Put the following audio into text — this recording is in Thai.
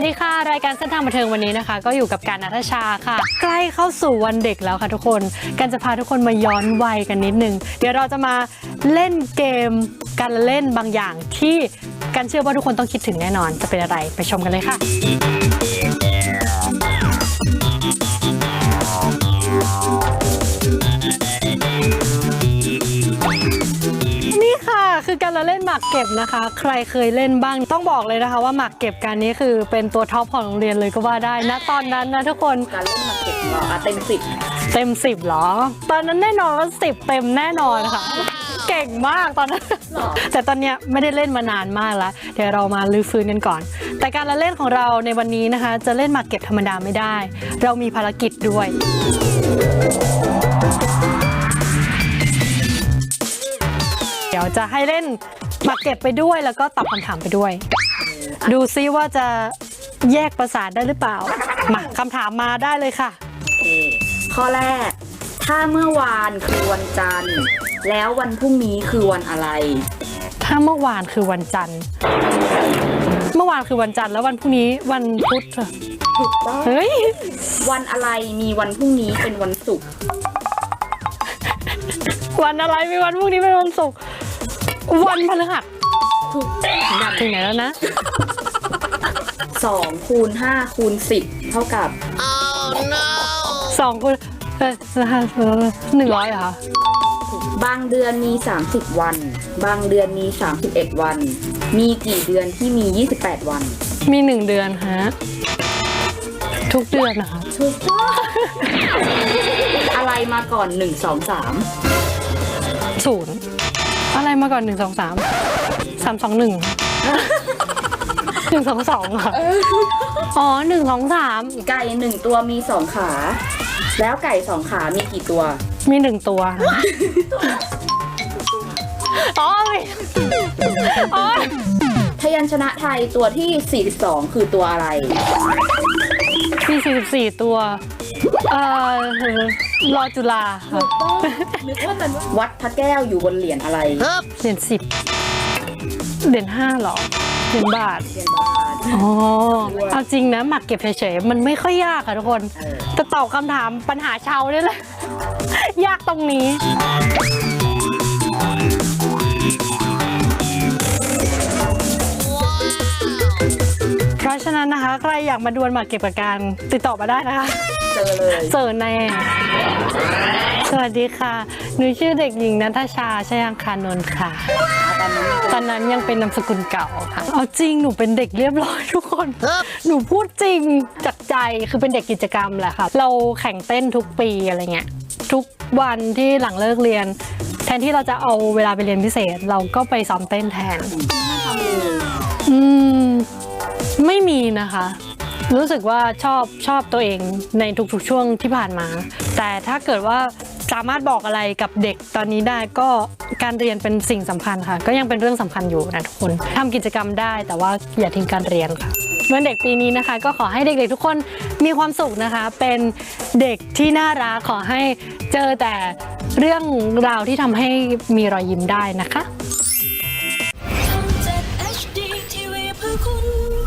วัสดีค่ะ รายการเส้นทางบันเทิงวันนี้นะคะ ก็อยู่กับการนัทชาค่ะ ใกล้เข้าสู่วันเด็กแล้วค่ะทุกคนการจะพาทุกคนมาย้อนวัยกันนิดนึง เดี๋ยวเราจะมาเล่นเกมการเล่นบางอย่างที่กันเชื่อว่าทุกคนต้องคิดถึงแน่นอน จะเป็นอะไรไปชมกันเลยค่ะ การละเล่นหมากเก็บนะคะ ใครเคยเล่นบ้างต้องบอกเลยนะคะ ว่าหมากเก็บการนี้คือเป็นตัวท็อปของโรงเรียนเลยก็ว่าได้นะตอนนั้นนะทุกคนการเล่นมาเก็ตของเราอะเต็มสิบเต็มสิบหรอ ตอนนั้นแน่นอนว่าสิบเต็มแน่นอนค่ะ เก่งมากตอนนั้นแต่ตอนเนี้ยไม่ได้เล่นมานานมากแล้ว เดี๋ยวเรามาลื้อฟื้นกันก่อน แต่การละเล่นของเราในวันนี้นะคะ จะเล่นหมากเก็บธรรมดาไม่ได้ เรามีภารกิจด้วย ดี๋ยวจะให้เล่นหมากเก็บไปด้วยแล้วก็ตอบคำถามไปด้วย ดูซิว่าจะแยกประสาทได้หรือเปล่า มาคำถามมาได้เลยค่ะ โอเคข้อแรก ถ้าเมื่อวานคือวันจันทร์ แล้ววันพรุ่งนี้คือวันอะไร ถ้าเมื่อวานคือวันจันทร์ เมื่อวานคือวันจันทร์แล้ววันพรุ่งนี้วันพุธเหรอถูกต้องเฮ้ย วันอะไรมีวันพรุ่งนี้เป็นวันศุกร์วันอะไรมีวันพรุ่งนี้เป็นวันศุกร์ วันพฤหัสถูกต้องถึงไหนแล้วนะ สองคูณห้าคูณสิบเท่ากับ สองคนเออหนึ่งร้อยเหรอคะบางเดือนมี 30 วัน บางเดือนมี 31 วัน มีกี่เดือนที่มี 28 วัน มีหนึ่งเดือนฮะ ทุกเดือนนะคะถูกต้อง อะไรมาก่อน 1 2 3 ศูนย์ อะไรมาก่อนหนึ่งสองสามสามสองหนึ่งหนึ่งสองสองเหรออ๋อหนึ่งสองสามไก่หนึ่งตัวมีสองขา แล้วไก่สองขามีกี่ตัว มีหนึ่งตัวอ๋อมีอ๋อพยัญชนะไทยตัวที่ 42 คือตัวอะไรมีสี่สิบสี่ตัว เอ่อ รอจุฬาค่ะวัดพระแก้วอยู่บนเหรียญอะไรเหรียญสิบเหรียญห้าเหรอเหรียญบาท เหรียญบาท อ๋อ เอาจริงนะ หมักเก็บเฉยๆ มันไม่ค่อยยากค่ะทุกคนเออแต่ตอบคำถามปัญหาชาวนี่แหละ ยากตรงนี้ ฉะนั้นนะคะใครอยากมาดวลหมากเก็บกับการติดต่อมาได้นะคะ เจอเลย เจอแน่ สวัสดีค่ะ หนูชื่อเด็กหญิงนัทชาชยังคานนท์ค่ะตอนนั้นตอนนั้นยังเป็นนามสกุลเก่าค่ะ เอาจริงหนูเป็นเด็กเรียบร้อยทุกคน หนูพูดจริงจากใจคือเป็นเด็กกิจกรรมแหละค่ะ เราแข่งเต้นทุกปีอะไรเงี้ย ทุกวันที่หลังเลิกเรียน แทนที่เราจะเอาเวลาไปเรียนพิเศษ เราก็ไปซ้อมเต้นแทน อืม ไม่มีนะคะ รู้สึกว่าชอบชอบตัวเองในทุกๆช่วงที่ผ่านมา แต่ถ้าเกิดว่าสามารถบอกอะไรกับเด็กตอนนี้ได้ก็การเรียนเป็นสิ่งสำคัญค่ะ ก็ยังเป็นเรื่องสำคัญอยู่นะทุกคนทำกิจกรรมได้แต่ว่าอย่าทิ้งการเรียนค่ะวันเด็กปีนี้นะคะ ก็ขอให้เด็กๆทุกคนมีความสุขนะคะ เป็นเด็กที่น่ารักขอให้เจอแต่เรื่องราวที่ทำให้มีรอยยิ้มได้นะคะ HD TV เพื่อคุณ